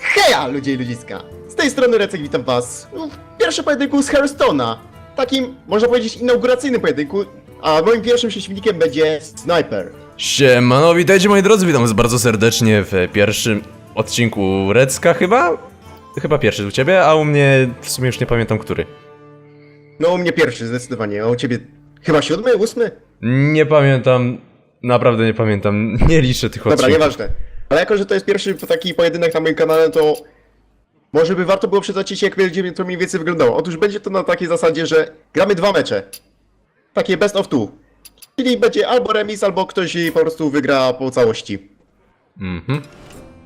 Heja, ludzie i ludziska! Z tej strony Recek, witam was w pierwszym pojedynku z Hearthstone'a. Takim, można powiedzieć, inauguracyjnym pojedynku, a moim pierwszym przeciwnikiem będzie Sniper. Siemano, witajcie moi drodzy, witam was bardzo serdecznie w pierwszym odcinku Recka chyba? Chyba pierwszy u ciebie, a u mnie w sumie już nie pamiętam który. No, u mnie pierwszy, zdecydowanie, a u ciebie chyba siódmy, ósmy? Nie pamiętam, naprawdę nie pamiętam, nie liczę tych Dobra, odcinków. nieważne. Ale jako, że to jest pierwszy taki pojedynek na moim kanale, to może by warto było przytoczyć, jak będzie to mniej więcej wyglądało. Otóż będzie to na takiej zasadzie, że gramy dwa mecze. Takie best of two. Czyli będzie albo remis, albo ktoś po prostu wygra po całości. Mhm.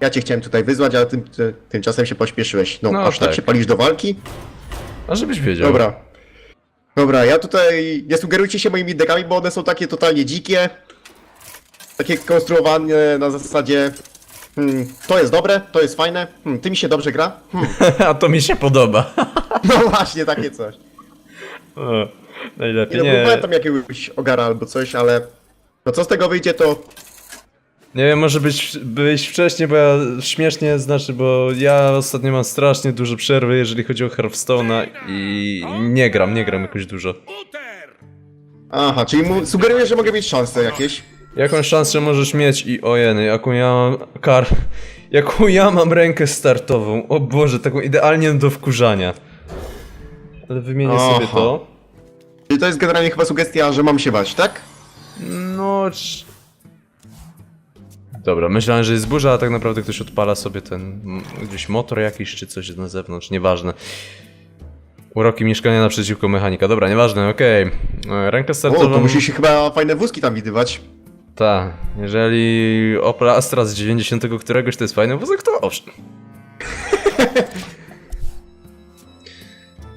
Ja cię chciałem tutaj wyzwać, ale tym, ty, tymczasem się pośpieszyłeś. No, No aż tak tak. się palisz do walki? A żebyś wiedział. Dobra. Dobra, ja tutaj nie sugerujcie się moimi dekami, bo one są takie totalnie dzikie. Takie konstruowane na zasadzie. Hmm, to jest dobre, to jest fajne. Hmm, ty mi się dobrze gra. Hmm, a to mi się podoba. no właśnie, takie coś. O, Nie, najlepiej no, nie. nie. tam jakiegoś ogara albo coś, ale. No co z tego wyjdzie, to. Nie wiem, może być, być wcześniej, bo ja śmiesznie znaczy, bo ja ostatnio mam strasznie duże przerwy, jeżeli chodzi o Hearthstone'a i nie gram, nie gram jakoś dużo. Aha, czyli mu sugerujesz, że mogę mieć szanse jakieś. Jakąś szansę możesz mieć i ojeny, jaką ja mam kar... Jaką ja mam rękę startową, o Boże, taką idealnie do wkurzania. Ale wymienię Aha. sobie to. Czyli to jest generalnie chyba sugestia, że mam się bać, tak? No... cz- Dobra, myślałem, że jest burza, a tak naprawdę ktoś odpala sobie ten... m, gdzieś motor jakiś czy coś na zewnątrz, nieważne. Uroki mieszkania naprzeciwko mechanika, dobra, nieważne, okej. E, Rękę O, startową... to musi się chyba fajne wózki tam widywać. Tak, jeżeli Opel Astra z 90 któregoś to jest fajny wózek, to owszem.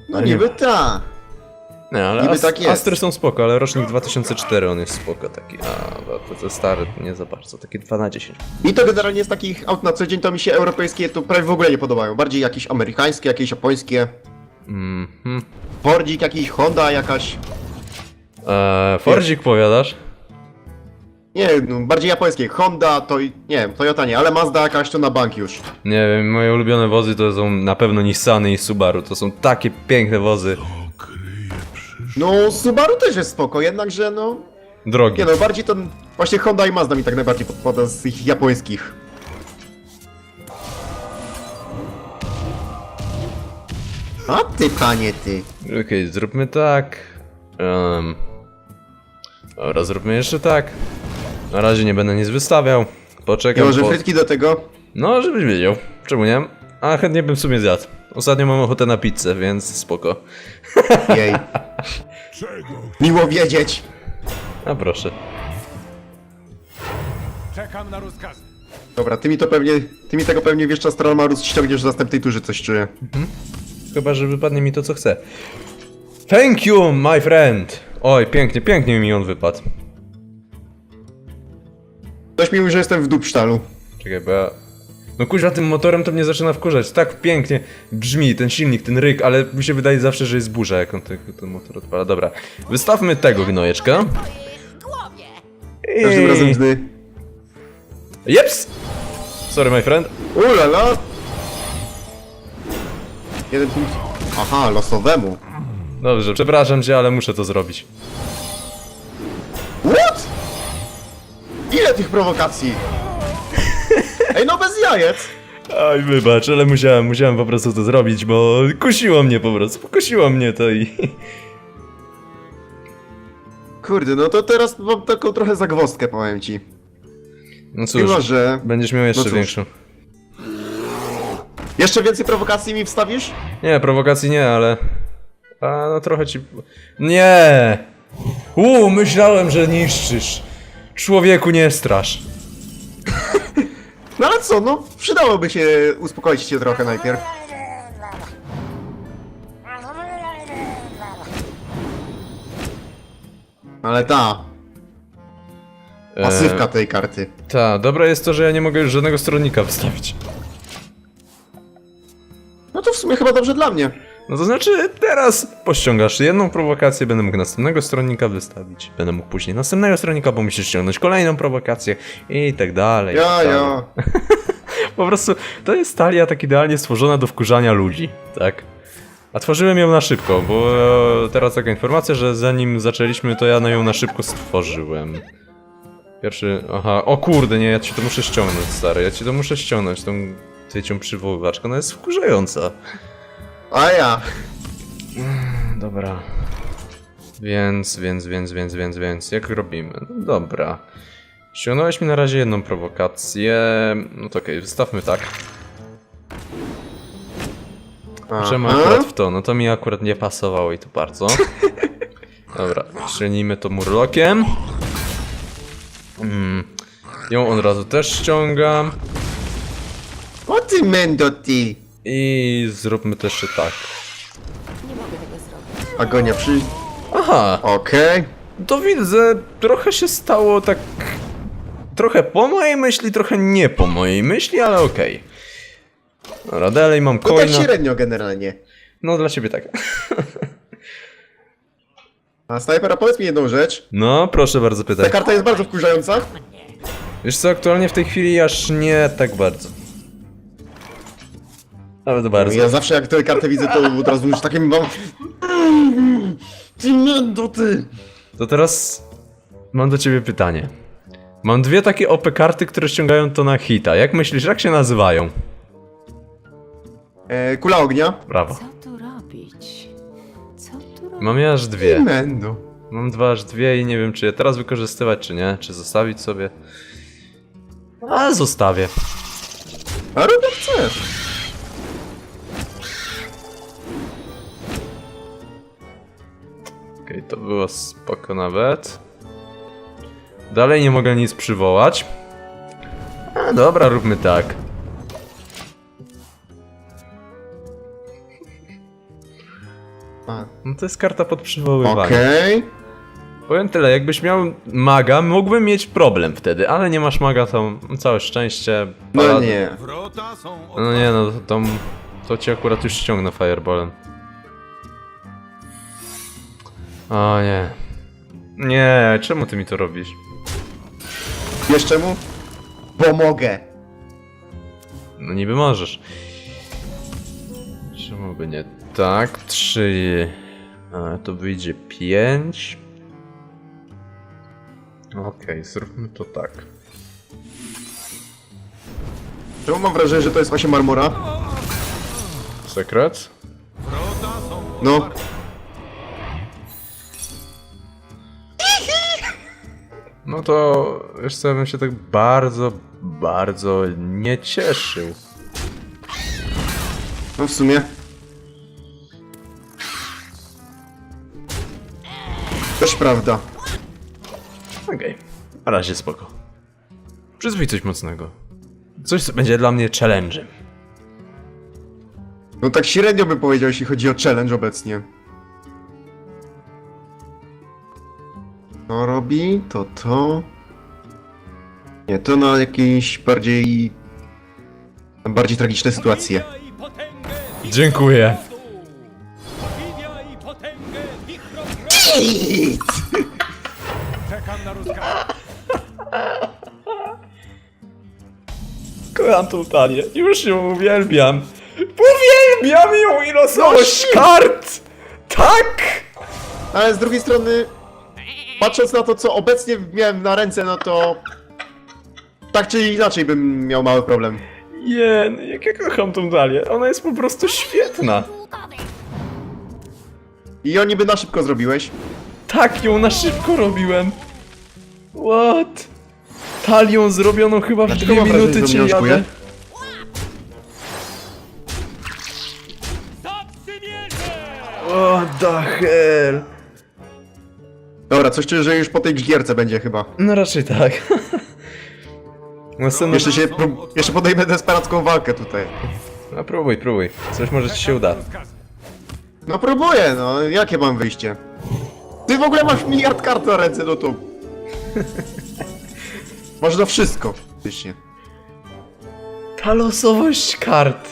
No niby ta. Nie, ale Niby Ast- tak jest. Astry są spoko, ale rocznik 2004 on jest spoko taki, a to, to stary nie za bardzo, takie 2 na 10. Mi to generalnie z takich aut na co dzień to mi się europejskie to prawie w ogóle nie podobają. Bardziej jakieś amerykańskie, jakieś japońskie. Mhm. Fordzik jakiś, Honda jakaś. Eee, Fordzik powiadasz? Nie, no, bardziej japońskie. Honda to nie wiem, Toyota nie, ale Mazda jakaś to na bank już. Nie wiem, moje ulubione wozy to są na pewno Nissany i Subaru, to są takie piękne wozy. No, Subaru też jest spoko, jednakże no... Drogie. Nie no, bardziej to właśnie Honda i Mazda mi tak najbardziej podpada z ich japońskich. A ty, panie, ty. Okej, zróbmy tak. Um. Dobra, zróbmy jeszcze tak. Na razie nie będę nic wystawiał. I Poczekam. może po- frytki do tego? No, żebyś wiedział. Czemu nie? A chętnie bym w sumie zjadł. Ostatnio mam ochotę na pizzę, więc spoko. Jej. Miło wiedzieć. A proszę. Czekam na rozkazy. Dobra, ty mi to pewnie, ty mi tego pewnie wiesz, Stralmarus ściągniesz w następnej turze, coś czuję. Chyba, że wypadnie mi to, co chcę. Thank you, my friend! Oj, pięknie, pięknie mi on wypadł. Ktoś mi mówi, że jestem w dupsztalu. Czekaj, bo ja... No kuźwa, tym motorem to mnie zaczyna wkurzać. Tak pięknie brzmi ten silnik, ten ryk, ale mi się wydaje zawsze, że jest burza, jak on ten, ten motor odpala. Dobra, wystawmy tego gnojeczka. Każdym I- razem gdy... Jeps! Sorry, my friend. Ulala! Jeden punkt. Aha, losowemu. Dobrze, przepraszam cię, ale muszę to zrobić. Ile tych prowokacji? Ej, no bez jajec! Oj, wybacz, ale musiałem, musiałem po prostu to zrobić, bo kusiło mnie po prostu, kusiło mnie to i... Kurde, no to teraz mam taką trochę zagwozdkę, powiem ci. No cóż, Mimo, że... będziesz miał jeszcze cóż. większą. Jeszcze więcej prowokacji mi wstawisz? Nie, prowokacji nie, ale... A, no trochę ci... Nie! Uuu, myślałem, że niszczysz. Człowieku, nie strasz. No ale co, no przydałoby się uspokoić cię trochę najpierw. Ale ta, pasywka tej karty. E, ta, dobre jest to, że ja nie mogę już żadnego stronnika wystawić. No to w sumie chyba dobrze dla mnie. No to znaczy, teraz pościągasz jedną prowokację, będę mógł następnego stronnika wystawić. Będę mógł później następnego stronnika, bo musisz ściągnąć kolejną prowokację i tak dalej. Ja, tak dalej. ja. Po prostu to jest talia tak idealnie stworzona do wkurzania ludzi, tak? A tworzyłem ją na szybko, bo e, teraz taka informacja, że zanim zaczęliśmy, to ja na ją na szybko stworzyłem. Pierwszy, aha, o kurde, nie, ja ci to muszę ściągnąć, stary, ja ci to muszę ściągnąć, tą trzecią przywoływaczkę, ona jest wkurzająca. A ja. Dobra. Więc, więc, więc, więc, więc, więc, jak robimy? No dobra. Ściągnąłeś mi na razie jedną prowokację. No to okej, wystawmy tak. Czemu akurat w to? No to mi akurat nie pasowało i to bardzo. Dobra, ściągnijmy to murlokiem. Mm. Ją od razu też ściągam. O ty mendo ty. I zróbmy też jeszcze tak. Nie mogę tego zrobić. Agonia przy... Aha! Okej. To widzę, trochę się stało tak. Trochę po mojej myśli, trochę nie po mojej myśli, ale okej. Dobra, dalej mam No tak coina. średnio generalnie. No dla ciebie tak. A snajpera, powiedz mi jedną rzecz. No, proszę bardzo Ta pytaj. karta jest bardzo wkurzająca. Wiesz co, aktualnie w tej chwili aż nie tak bardzo. Nawet bardzo. Ja zawsze jak tę kartę widzę, to od razu już takim mam... Ty mendo ty. To teraz mam do ciebie pytanie. Mam dwie takie OP karty, które ściągają to na hita. Jak myślisz, jak się nazywają? E, kula ognia. Brawo. Co tu robić? Co tu robić? Mam je aż dwie. Mendo. Mam dwa aż dwie i nie wiem, czy je teraz wykorzystywać, czy nie. Czy zostawić sobie. A zostawię. A rób jak chcesz. Spoko nawet. Dalej nie mogę nic przywołać. A, dobra, róbmy tak. A, No to jest karta pod przywoływanie. Okej. Powiem tyle, jakbyś miał maga, mógłbym mieć problem wtedy, ale nie masz maga, to całe szczęście. No nie. Wrota są No nie, no to, to, to ci akurat już ściągnę fireballem. O nie. Nie, czemu ty mi to robisz? Wiesz czemu? Bo mogę. No niby możesz. Czemu by nie tak? Trzy. A, to wyjdzie pięć. Okej, zróbmy to tak. Czemu mam wrażenie, że to jest właśnie marmora? Sekret? No. No to wiesz co, ja bym się tak bardzo, bardzo nie cieszył. No w sumie. Też prawda. Okej, na razie spoko. Przyzwij coś mocnego. Coś, co będzie dla mnie challenge'em. No tak średnio bym powiedział, jeśli chodzi o challenge obecnie. To robi, to to. Nie, to na jakieś bardziej... na bardziej tragiczne sytuacje. Dziękuję. Czekam na rozkaz. Kocham tą talię. Już ją uwielbiam. Uwielbiam ją i losowość kart! Tak! Ale z drugiej strony, patrząc na to, co obecnie miałem na ręce, no to... Tak czy inaczej bym miał mały problem. Jen, jak ja kocham tą talię. Ona jest po prostu świetna. I oni by na szybko zrobiłeś. Tak, ją na szybko robiłem. What? Talią zrobioną chyba w Dlaczego dwie mam wrażenie, minuty że cię wnioskuję? jadę. What the hell? Dobra, coś czuję, że już po tej gierce będzie chyba. No raczej tak. Następna... Jeszcze się, prób- jeszcze podejmę desperacką walkę tutaj. No próbuj, próbuj. Coś może ci się uda. No próbuję, no jakie mam wyjście? Ty w ogóle masz miliard kart na ręce, no to... Masz na wszystko. Faktycznie. Ta losowość kart.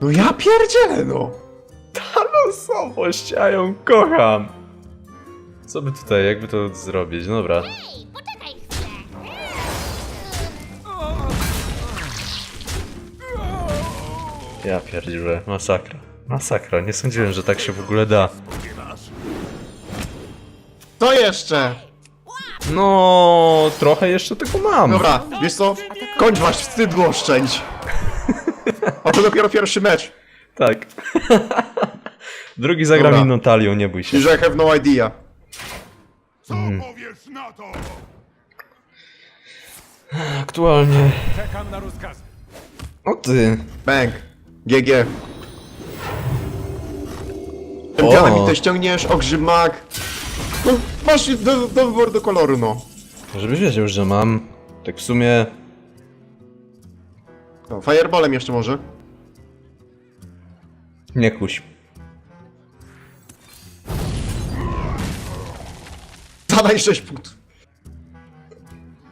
No ja pierdzielę, no! Ta losowość, ja ją kocham. Co by tutaj, jakby to zrobić? No Dobra. Ja pierdziłem, masakra. Masakra, nie sądziłem, że tak się w ogóle da. To jeszcze! No, trochę jeszcze tego mam. Dobra, wiesz co? Kończ wasz wstyd oszczędź. A to dopiero pierwszy mecz. Tak. Drugi zagram Dobra. inną talią, nie bój się. Że I have no idea. Powiesz na to! Aktualnie. Czekam na rozkazy. O ty. Bang. GG. Czempionem mi to ściągniesz, ogrzy mag. No, masz do, do wyboru do koloru, no. Żebyś wiedział, że mam. Tak w sumie. no fireballem jeszcze może. Nie kuś. Zadaj 6 punktów.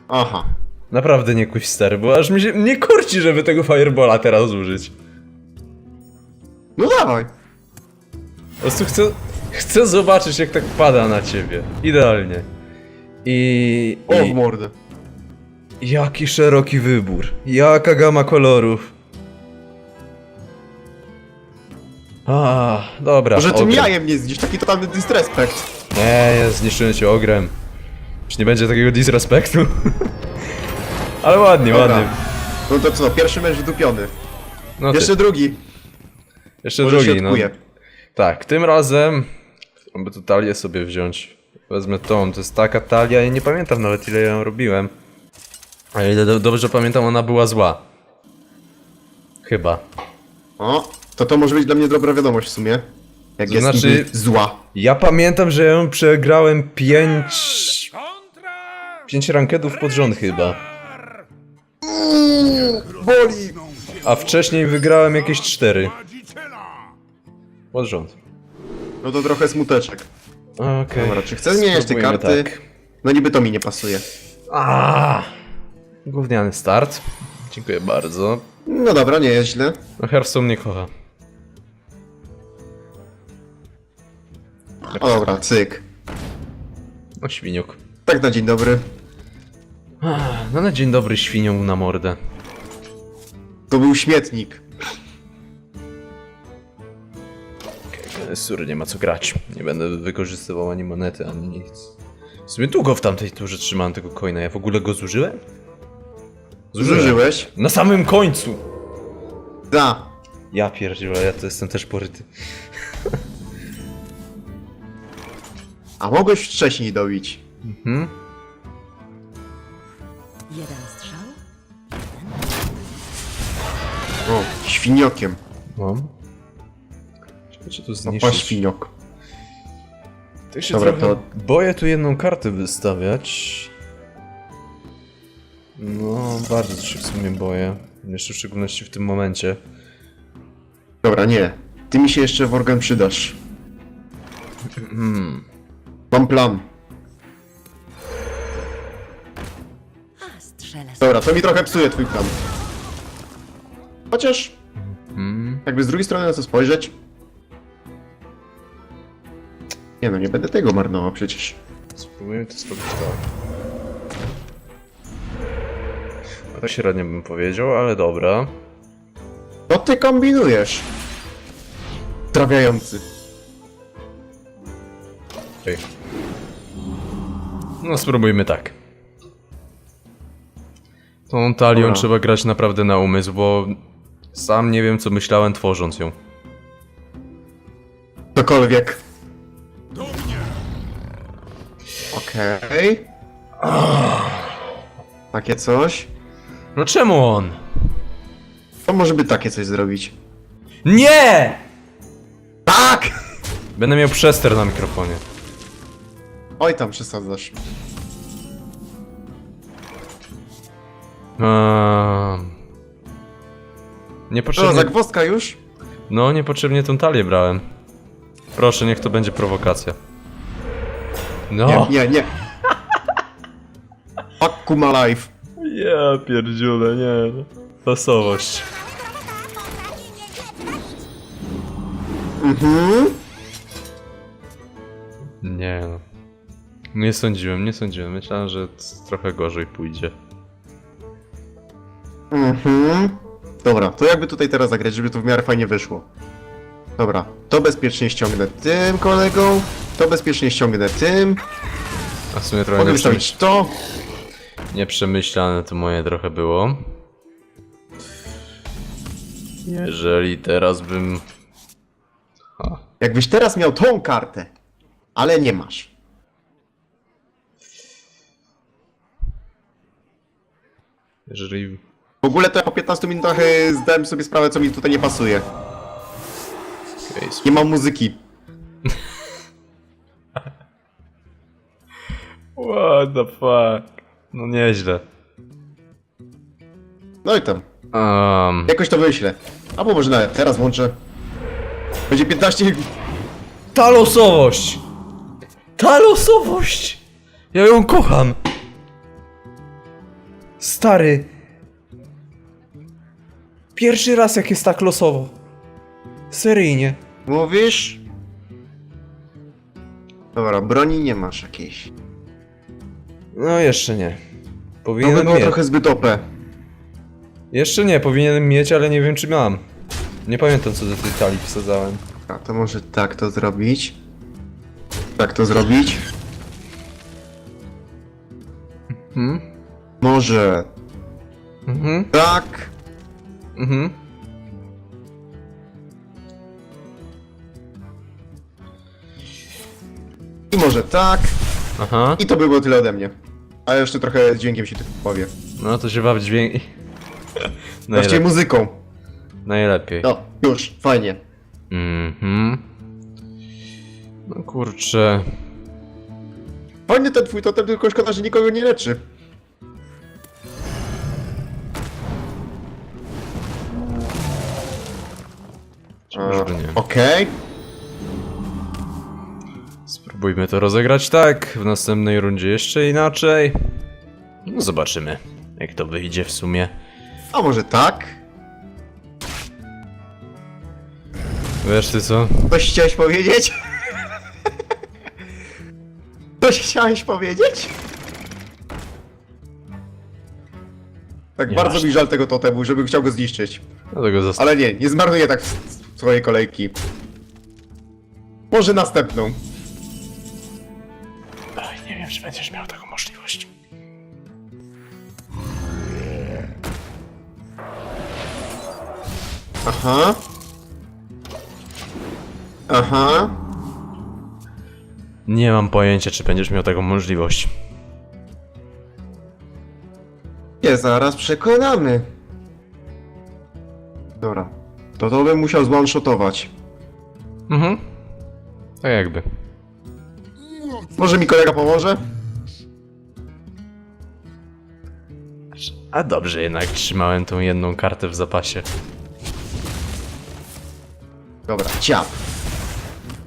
Aha. Naprawdę nie kuś stary, bo aż mi się nie kurci, żeby tego firebola teraz użyć. No dawaj. Po prostu chcę, chcę zobaczyć jak tak pada na ciebie. Idealnie. I, O, w i mordę. jaki szeroki wybór. Jaka gama kolorów. A, dobra. Może tym ogry. jajem nie zdzisz, taki totalny disrespect. Nie, ja zniszczyłem cię ogrem. Już nie będzie takiego disrespektu. Ale ładnie, Dobra. ładnie. No to co, pierwszy mecz wydupiony. No ty, Jeszcze drugi. jeszcze Może drugi, się no. odkuje. Tak, tym razem by tu talię sobie wziąć. Wezmę tą, to jest taka talia, ja nie pamiętam nawet ile ją robiłem. Ale ile do, dobrze pamiętam, ona była zła. Chyba. O, to to może być dla mnie dobra wiadomość w sumie. Jak To jest znaczy- zła. Ja pamiętam, że ją przegrałem 5... Kontra! 5 rankedów pod rząd chyba. Boli! A wcześniej wygrałem jakieś 4 Madziciela! pod rząd. No to trochę smuteczek. Okej. Dobra, czy chcę zmieniać te Spróbujmy karty? tak. No niby to mi nie pasuje. A, Gówniany start. Dziękuję bardzo. No dobra, nie jest źle. No Hearthstone nie kocha. O dobra, cyk. No świniuk. Tak na dzień dobry. No na dzień dobry świnią na mordę. To był śmietnik. Sury, nie ma co grać. Nie będę wykorzystywał ani monety, ani nic. W sumie długo w tamtej turze trzymałem tego coina. Ja w ogóle go zużyłem? Zużyłeś? Na samym końcu! Da. Ja pierdzielę, ja to jestem też poryty. A mogłeś wcześniej dobić. Hmm? Jeden strzał? O, świniokiem. Mam. Czekajcie tu No, zniszczyć. pan świniok. Tak się Dobra, trochę to- boję tu jedną kartę wystawiać. No, bardzo się w sumie boję. Jeszcze w szczególności w tym momencie. Dobra, nie. Ty mi się jeszcze w organ przydasz. Mam plan. A, strzelę Dobra, to mi trochę psuje twój plan. Chociaż... Hmm. Jakby z drugiej strony na to spojrzeć... Nie no, nie będę tego marnował przecież. Spróbujemy to zrobić tak. No tak średnio bym powiedział, ale dobra. Co ty kombinujesz? Trawiający. Okej. No spróbujmy tak. Tą talią Dobra. trzeba grać naprawdę na umysł, bo sam nie wiem co myślałem tworząc ją. Cokolwiek. Do mnie! Okej. Takie coś. No czemu on? To może by takie coś zrobić. Nie! Tak! Będę miał przester na mikrofonie. Oj, tam przesadzasz. Eee... O, Niepotrzebnie... zagwozdka już? No, niepotrzebnie tą talię brałem. Proszę, niech to będzie prowokacja. No! Nie, nie, nie. Fuck Kuma Life. Ja pierdziule, nie no. Losowość. Mhm. Nie no. Nie sądziłem, nie sądziłem. Myślałem, że trochę gorzej pójdzie. Mhm. Dobra, to jakby tutaj teraz zagrać, żeby to w miarę fajnie wyszło. Dobra, to bezpiecznie ściągnę tym kolegą, to bezpiecznie ściągnę tym. A w sumie trochę Mogę nieprzemyślane, wystawić to. nieprzemyślane to moje trochę było. Jeżeli teraz bym... Ha. Jakbyś teraz miał tą kartę, ale nie masz. Jeżeli... W ogóle to ja po 15 minutach e, zdałem sobie sprawę, co mi tutaj nie pasuje. Okej, Nie mam muzyki. What the fuck? No nieźle. No i tam. Um, Jakoś to wyślę. Albo może nawet teraz włączę. Będzie 15... ta losowość! Ta losowość! Ja ją kocham! Stary. Pierwszy raz jak jest tak losowo. Seryjnie. Mówisz? Dobra, broni nie masz jakiejś. No jeszcze nie. To by Powinienem było mieć. trochę zbyt OP. Jeszcze nie, powinienem mieć, ale nie wiem czy mam. Nie pamiętam co do tej talii wsadzałem. A to może tak to zrobić. Tak to zrobić. Hmm? Może Mhm, tak. mhm. I może tak. Aha. I to by było tyle ode mnie. A jeszcze trochę dźwiękiem się tu powie. No to się baw dźwięk. Muzyką. Najlepiej. No, już, fajnie. Mhm. No kurczę. Fajny ten twój totem, tylko szkoda, że nikogo nie leczy. Może nie. Okej. Spróbujmy to rozegrać tak, w następnej rundzie jeszcze inaczej. No zobaczymy, jak to wyjdzie w sumie. A może tak? Wiesz ty co? Coś chciałeś powiedzieć? Coś chciałeś powiedzieć? Tak Nie bardzo masz. mi żal tego totemu, żebym chciał go zniszczyć. Dlatego zostawię. Ale nie, nie zmarnuję tak swojej kolejki. Może następną. Nie wiem, czy będziesz miał taką możliwość. Aha. Aha. Nie mam pojęcia, czy będziesz miał taką możliwość. Nie, zaraz przekonamy. Dobra. To to bym musiał zone-shotować. Mhm. Tak jakby. Może mi kolega pomoże? A dobrze jednak trzymałem tą jedną kartę w zapasie. Dobra, ciap.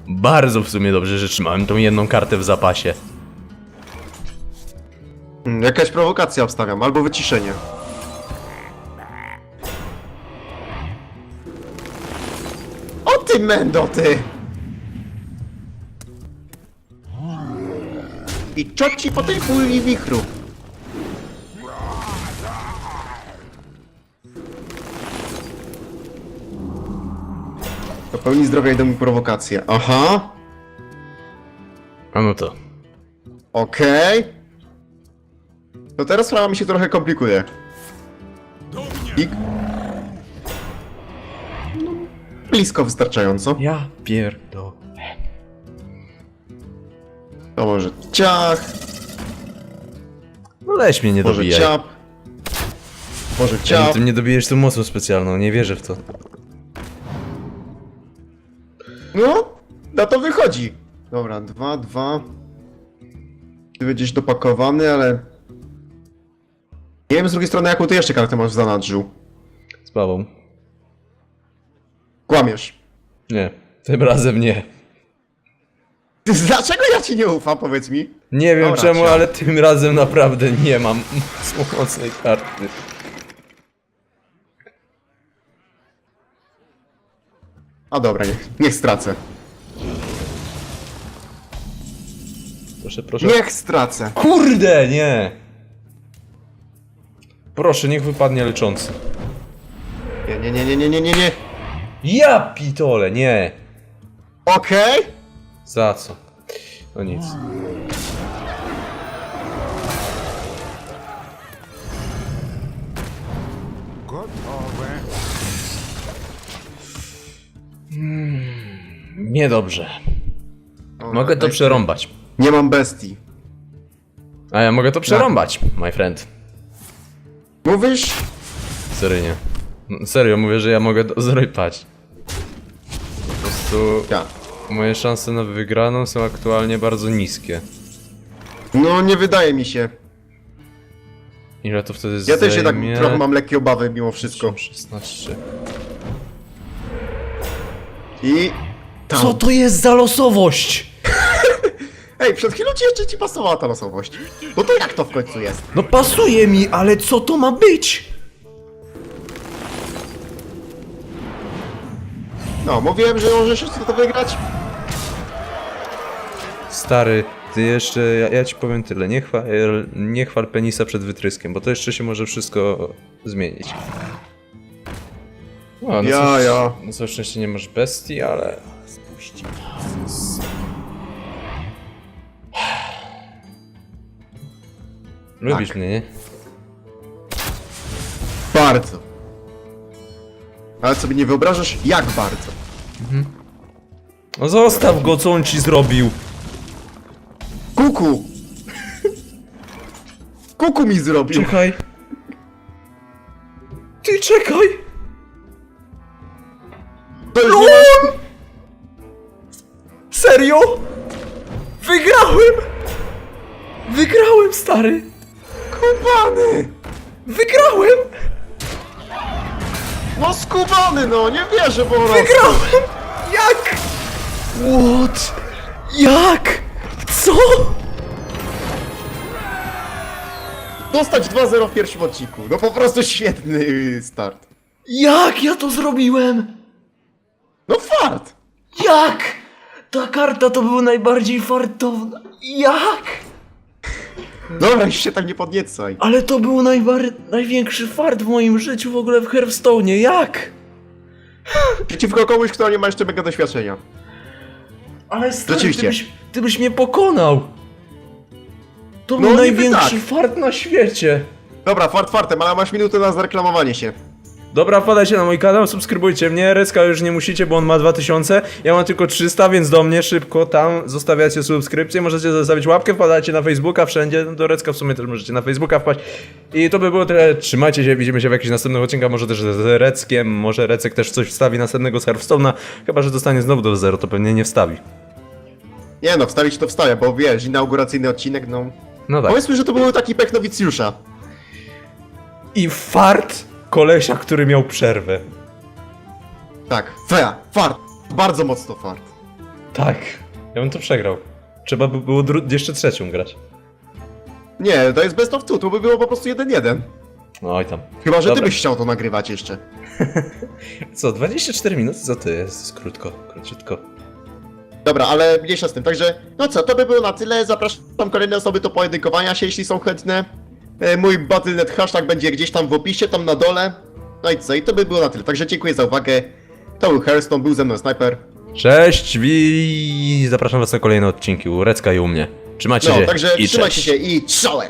Bardzo w sumie dobrze, że trzymałem tą jedną kartę w zapasie. Hmm, jakaś prowokacja wstawiam, albo wyciszenie. Ty mendo, ty! I czoci po tej puli wichru. Do pełni zdrowia idą mi prowokacje. Aha, A no to. okej. To teraz sprawa mi się trochę komplikuje. I... blisko wystarczająco. Ja pierdo. To może ciach, No leś mnie nie może dobijaj. ciap. Może Ja ciap. ty mnie dobijesz tą mocą specjalną, nie wierzę w to. No, na to wychodzi. Dobra, dwa, dwa. Ty będziesz dopakowany, ale... Nie wiem z drugiej strony, jaką ty jeszcze kartę masz w zanadrzu. Z bawą. Kłamiesz. Nie, tym razem nie. Dlaczego ja ci nie ufam, powiedz mi? Nie wiem Dobra, czemu, ciao. ale tym razem naprawdę nie mam mocnej karty. A dobra, niech, niech stracę. Proszę, proszę. Niech stracę. Kurde, nie! Proszę, niech wypadnie leczący. Nie, nie, nie, nie, nie, nie, nie. Ja pitole, nie! Okej? Za co? No nic. Gotowe. Niedobrze. O, Mogę to przerąbać. Nie mam bestii. A ja mogę to przerąbać, my friend. Mówisz? Serio nie. No, Serio, mówię, że ja mogę to zrypać. Prostu Ja. moje szanse na wygraną są aktualnie bardzo niskie. No, nie wydaje mi się. Ile to wtedy Ja też jednak zajmie? trochę mam lekkie obawy mimo wszystko. 16. I... Tam. Co to jest za losowość? Ej, przed chwilą ci jeszcze ci pasowała ta losowość. No to jak to w końcu jest? No pasuje mi, ale co to ma być? No, mówiłem, że możesz jeszcze to wygrać. Stary, ty jeszcze, ja, ja ci powiem tyle, nie chwal, nie chwal penisa przed wytryskiem, bo to jeszcze się może wszystko zmienić. O, no Ja, ja. No całe szczęście nie masz bestii, ale... Lubisz Tak. mnie, nie? Bardzo. Ale sobie nie wyobrażasz, jak bardzo. No zostaw go, co on ci zrobił? Kuku! Kuku mi zrobił! Czekaj. Ty czekaj! To nie. LOL! Serio? Wygrałem! Wygrałem, stary! Kubany! Wygrałem! No skubany, no, nie wierzę po prostu. Wygrałem! Jak? What? Jak? Co? Dostać 2-0 w pierwszym odcinku. No po prostu świetny start. Jak ja to zrobiłem? No fart! Jak? Ta karta to była najbardziej fartowna. Jak? Dobra, już się tak nie podniecaj. Ale to był najbar- największy fart w moim życiu w ogóle w Hearthstone'ie. Jak? Przeciwko komuś, kto nie ma jeszcze mega doświadczenia. Ale stary, Rzeczywiście. ty byś, ty byś mnie pokonał. To No, był niby największy tak. fart na świecie. Dobra, fart fartem, ale masz minutę na zareklamowanie się. Dobra, wpadajcie na mój kanał, subskrybujcie mnie, Recka już nie musicie, bo on ma 2000, ja mam tylko 300, więc do mnie szybko tam zostawiacie subskrypcję, możecie zostawić łapkę, wpadajcie na Facebooka, wszędzie, no do Recka w sumie też możecie na Facebooka wpaść. I to by było tyle, trzymajcie się, widzimy się w jakichś następnych odcinkach, może też z Reckiem, może Recek też coś wstawi następnego z Hearthstone'a, chyba, że dostanie znowu do zero, to pewnie nie wstawi. Nie no, wstawić to wstawia, bo wiesz, inauguracyjny odcinek, no... No tak. Powiedzmy, że to był taki pech nowicjusza. I fart kolesia, który miał przerwę. Tak, fea, fart. Bardzo mocno fart. Tak. Ja bym to przegrał. Trzeba by było dru- jeszcze trzecią grać. Nie, to jest best of two, to by było po prostu 1-1. Oj tam. Chyba, że Dobra. ty byś chciał to nagrywać jeszcze. Co, 24 minuty? Co to jest? Krótko, króciutko. Dobra, ale mniejsza z tym, także no co, to by było na tyle. Zapraszam kolejne osoby do pojedynkowania się, jeśli są chętne. E, Mój Battle.net hashtag będzie gdzieś tam w opisie, tam na dole. No i co, i to by było na tyle. Także dziękuję za uwagę. To był Hearthstone, był ze mną Sniper. Cześć, wi... Zapraszam was na kolejne odcinki u Recka i u mnie. Trzymajcie No, się także i trzymajcie cześć. się i czołem!